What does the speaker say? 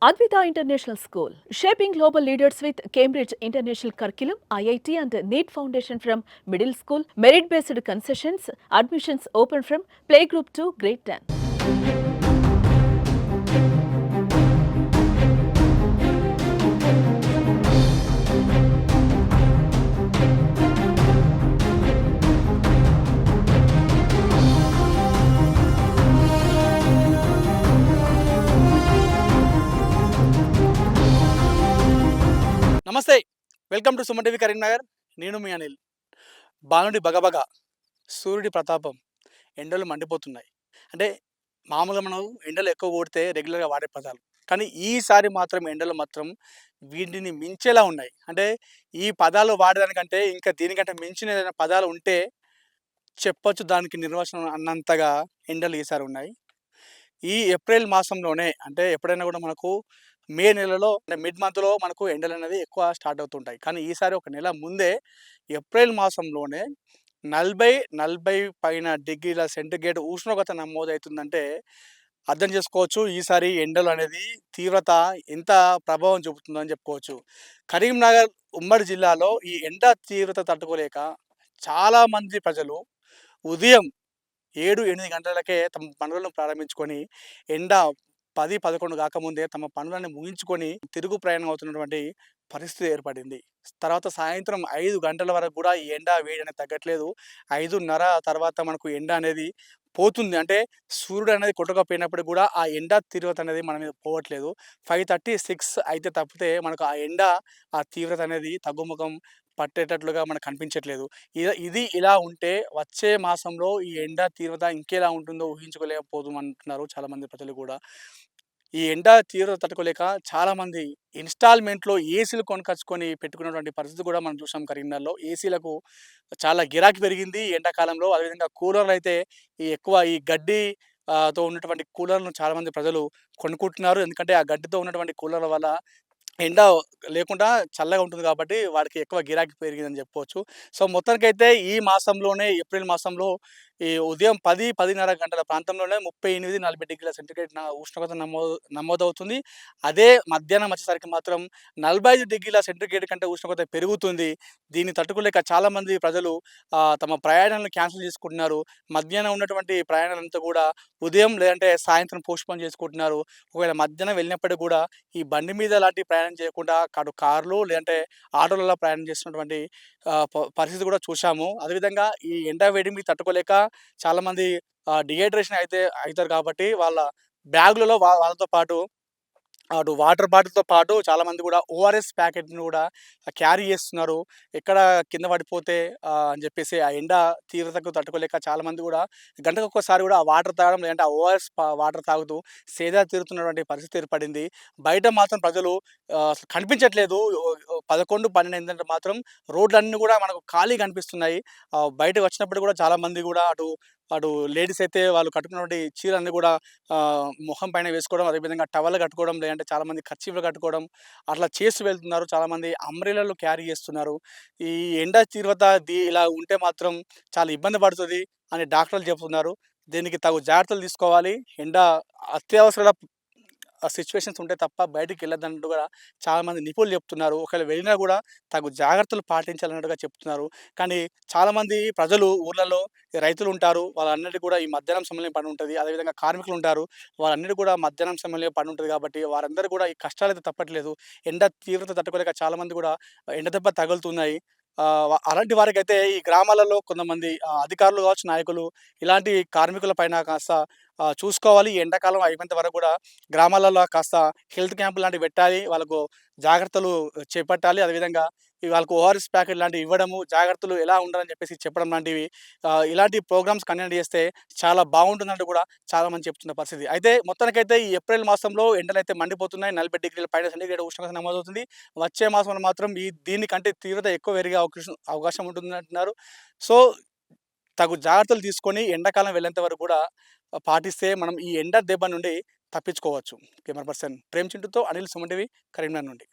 Advita International School, shaping global leaders with Cambridge International Curriculum, IIT and NEET Foundation from middle school, merit-based concessions, admissions open from playgroup to grade 10. నమస్తే. Welcome to Suman TV Karimnagar. నేను మీ అనిల్. బాలుడి బగబగ సూర్యుడి ప్రతాపం ఎండలు మండిపోతున్నాయి. అంటే మామూలుగా మనం ఎండలు ఎక్కువ కొడితే రెగ్యులర్గా వాడే పదాలు. కానీ ఈసారి మాత్రం ఎండలు మాత్రం వీటిని మించేలా ఉన్నాయి. అంటే ఈ పదాలు వాడడానికంటే ఇంకా దీనికంటే మించిన ఏదైనా పదాలు ఉంటే చెప్పొచ్చు దానికి నిర్వచనం అన్నంతగా ఎండలు ఈసారి ఉన్నాయి. ఈ ఏప్రిల్ మాసంలోనే అంటే ఎప్పుడైనా కూడా మనకు మే నెలలో అంటే మిడ్ మంత్లో మనకు ఎండలు అనేది ఎక్కువ స్టార్ట్ అవుతుంటాయి. కానీ ఈసారి ఒక నెల ముందే ఏప్రిల్ మాసంలోనే నలభై నలభై పైన డిగ్రీల సెంటిగ్రేడ్ ఉష్ణోగ్రత నమోదవుతుందంటే అర్థం చేసుకోవచ్చు. ఈసారి ఎండలు అనేది తీవ్రత ఎంత ప్రభావం చూపుతుందని చెప్పుకోవచ్చు. కరీంనగర్ ఉమ్మడి జిల్లాలో ఈ ఎండ తీవ్రత తట్టుకోలేక చాలామంది ప్రజలు ఉదయం ఏడు ఎనిమిది గంటలకే తమ పనులను ప్రారంభించుకొని ఎండ పది పదకొండు కాకముందే తమ పనులను ముగించుకొని తిరుగు ప్రయాణం అవుతున్నటువంటి పరిస్థితి ఏర్పడింది. తర్వాత సాయంత్రం ఐదు గంటల వరకు కూడా ఈ ఎండ వేడి అనేది తగ్గట్లేదు. ఐదున్నర తర్వాత మనకు ఎండ అనేది పోతుంది. అంటే సూర్యుడు అనేది కొట్టకపోయినప్పుడు కూడా ఆ ఎండ తీవ్రత అనేది మన మీద పోవట్లేదు. ఫైవ్ థర్టీ సిక్స్ అయితే తప్పితే మనకు ఆ ఎండ ఆ తీవ్రత అనేది తగ్గుముఖం పట్టేటట్లుగా మనకు కనిపించట్లేదు. ఇది ఇది ఇలా ఉంటే వచ్చే మాసంలో ఈ ఎండ తీవ్రత ఇంకెలా ఉంటుందో ఊహించుకోలేకపోదు అంటున్నారు చాలామంది ప్రజలు కూడా. ఈ ఎండ తీవ్రత తట్టుకోలేక చాలామంది ఇన్స్టాల్మెంట్లో ఏసీలు కొనుకొచ్చుకొని పెట్టుకున్నటువంటి పరిస్థితి కూడా మనం చూసాం కరీంనగర్లో. ఏసీలకు చాలా గిరాకీ పెరిగింది ఎండాకాలంలో. అదేవిధంగా కూలర్లు అయితే ఈ ఎక్కువ ఈ గడ్డి తో ఉన్నటువంటి కూలర్లను చాలామంది ప్రజలు కొనుక్కుంటున్నారు. ఎందుకంటే ఆ గడ్డితో ఉన్నటువంటి కూలర్ల వల్ల ఎండ లేకుండా చల్లగా ఉంటుంది కాబట్టి వాడికి ఎక్కువ గిరాకీ పెరిగిందని చెప్పవచ్చు సో మొత్తానికైతే ఈ మాసంలోనే ఏప్రిల్ మాసంలో ఈ ఉదయం పది పదిన్నర గంటల ప్రాంతంలోనే ముప్పై ఎనిమిది నలభై డిగ్రీల సెంటిగ్రేడ్ ఉష్ణోగ్రత నమోదు నమోదవుతుంది. అదే మధ్యాహ్నం వచ్చేసరికి మాత్రం నలభై ఐదు డిగ్రీల సెంటిగ్రేడ్ కంటే ఉష్ణోగ్రత పెరుగుతుంది. దీన్ని తట్టుకోలేక చాలామంది ప్రజలు తమ ప్రయాణాలను క్యాన్సిల్ చేసుకుంటున్నారు. మధ్యాహ్నం ఉన్నటువంటి ప్రయాణాలంతా కూడా ఉదయం లేదంటే సాయంత్రం పోస్ట్పోన్ చేసుకుంటున్నారు. ఒకవేళ మధ్యాహ్నం వెళ్ళినప్పటికీ కూడా ఈ బండి మీద లాంటి ప్రయాణం చేయకుండా కాడు కార్లు లేదంటే ఆటోలలో ప్రయాణం చేస్తున్నటువంటి పరిస్థితి కూడా చూసాము అదేవిధంగా ఈ ఎండ వేడిమి తట్టుకోలేక చాలామంది డిహైడ్రేషన్ అయితే అవుతారు కాబట్టి వాళ్ళ బ్యాగులలో వాళ్ళతో పాటు అటు వాటర్ బాటిల్తో పాటు చాలామంది కూడా ఓఆర్ఎస్ ప్యాకెట్ని కూడా క్యారీ చేస్తున్నారు. ఎక్కడ కింద పడిపోతే అని చెప్పేసి ఆ ఎండ తీవ్రతకు తట్టుకోలేక చాలామంది కూడా గంటకు ఒక్కసారి కూడా ఆ వాటర్ తాగడం లేదంటే ఆ ఓఆర్ఎస్ వాటర్ తాగుతూ సేదా తీరుతున్నటువంటి పరిస్థితి ఏర్పడింది. బయట మాత్రం ప్రజలు కనిపించట్లేదు. పదకొండు పన్నెండు ఏంటంటే మాత్రం రోడ్లన్నీ కూడా మనకు ఖాళీ కనిపిస్తున్నాయి. బయటకు వచ్చినప్పుడు కూడా చాలామంది కూడా అటు అటు లేడీస్ అయితే వాళ్ళు కట్టుకున్నటువంటి చీరలన్నీ కూడా ముఖం మొహం పైన వేసుకోవడం అదేవిధంగా టవల్ కట్టుకోవడం లేదంటే చాలామంది ఖర్చీలు కట్టుకోవడం అట్లా చేసి వెళ్తున్నారు. చాలామంది అంబ్రెలాలు క్యారీ చేస్తున్నారు. ఈ ఎండ తీవ్రత ఇలా ఉంటే మాత్రం చాలా ఇబ్బంది పడుతుంది అని డాక్టర్లు చెప్తున్నారు. దీనికి తగు జాగ్రత్తలు తీసుకోవాలి. ఎండ అత్యవసర సిచ్యువేషన్స్ ఉంటే తప్ప బయటికి వెళ్ళొద్దన్నట్టు కూడా చాలామంది నిపుణులు చెప్తున్నారు. ఒకవేళ వెళ్ళినా కూడా తగు జాగ్రత్తలు పాటించాలన్నట్టుగా చెప్తున్నారు. కానీ చాలామంది ప్రజలు ఊర్లలో రైతులు ఉంటారు. వాళ్ళన్నిటి కూడా ఈ మధ్యాహ్నం సమయంలో పని ఉంటుంది. అదేవిధంగా కార్మికులు ఉంటారు. వాళ్ళన్నిటి కూడా మధ్యాహ్నం సమయంలో పని ఉంటుంది కాబట్టి వారందరూ కూడా ఈ కష్టాలు అయితే తప్పట్లేదు. ఎండ తీవ్రత తట్టుకోలేక చాలామంది కూడా ఎండ దెబ్బ తగులుతున్నాయి. అలాంటి వారికి అలాంటి వారికైతే ఈ గ్రామాలలో కొంతమంది అధికారులు కావచ్చు నాయకులు ఇలాంటి కార్మికుల పైన కాస్త చూసుకోవాలి. ఈ ఎండాకాలం అయిపోయినంత వరకు కూడా గ్రామాలలో కాస్త హెల్త్ క్యాంప్ లాంటివి పెట్టాలి. వాళ్ళకు జాగ్రత్తలు చేపట్టాలి. అదేవిధంగా వాళ్ళకు ఓఆర్ఎస్ ప్యాకెట్ లాంటివి ఇవ్వడము జాగ్రత్తలు ఎలా ఉండాలని చెప్పేసి చెప్పడం లాంటివి ఇలాంటి ప్రోగ్రామ్స్ కండక్ట్ చేస్తే చాలా బాగుంటుందంటూ కూడా చాలా మంది చెప్తున్న పరిస్థితి. అయితే మొత్తానికైతే ఈ ఏప్రిల్ మాసంలో ఎండలు అయితే మండిపోతున్నాయి. నలభై డిగ్రీల పైన సెంటీగ్రేడ్ ఉష్ణోగ్రత నమోదవుతుంది. వచ్చే మాసంలో మాత్రం ఈ దీనికంటే తీవ్రత ఎక్కువ పెరిగే అవకాశం అవకాశం ఉంటుంది అంటున్నారు సో తగు జాగ్రత్తలు తీసుకొని ఎండాకాలం వెళ్ళేంత వరకు కూడా పాటిస్తే మనం ఈ ఎండ దెబ్బ నుండి తప్పించుకోవచ్చు. కెమెరా పర్సన్ ప్రేమ్ చింటుతో అనిల్ సుమంటివి కరీంనగర్ నుండి.